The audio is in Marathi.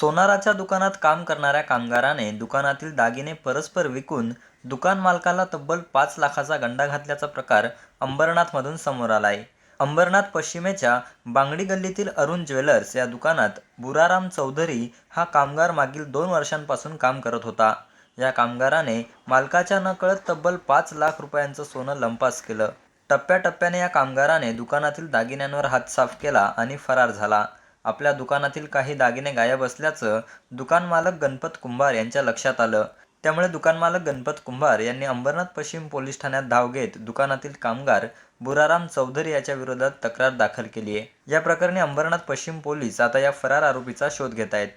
सोनाराच्या दुकानात काम करणाऱ्या कामगाराने दुकानातील दागिने परस्पर विकून दुकान मालकाला तब्बल पाच लाखाचा गंडा घातल्याचा प्रकार अंबरनाथमधून समोर आलाय. अंबरनाथ पश्चिमेच्या बांगडी गल्लीतील अरुण ज्वेलर्स या दुकानात बुराराम चौधरी हा कामगार मागील दोन वर्षांपासून काम करत होता. या कामगाराने मालकाच्या नकळत तब्बल पाच लाख रुपयांचं सोनं लंपास केलं. टप्प्याटप्प्याने या कामगाराने दुकानातील दागिन्यांवर हात साफ केला आणि फरार झाला. आपल्या दुकानातील काही दागिने गायब असल्याचं दुकान मालक गणपत कुंभार यांच्या लक्षात आलं. त्यामुळे दुकान मालक गणपत कुंभार यांनी अंबरनाथ पश्चिम पोलीस ठाण्यात धाव घेत दुकानातील कामगार बुराराम चौधरी याच्या विरोधात तक्रार दाखल केली आहे या प्रकरणी अंबरनाथ पश्चिम पोलीस आता या फरार आरोपीचा शोध घेत आहेत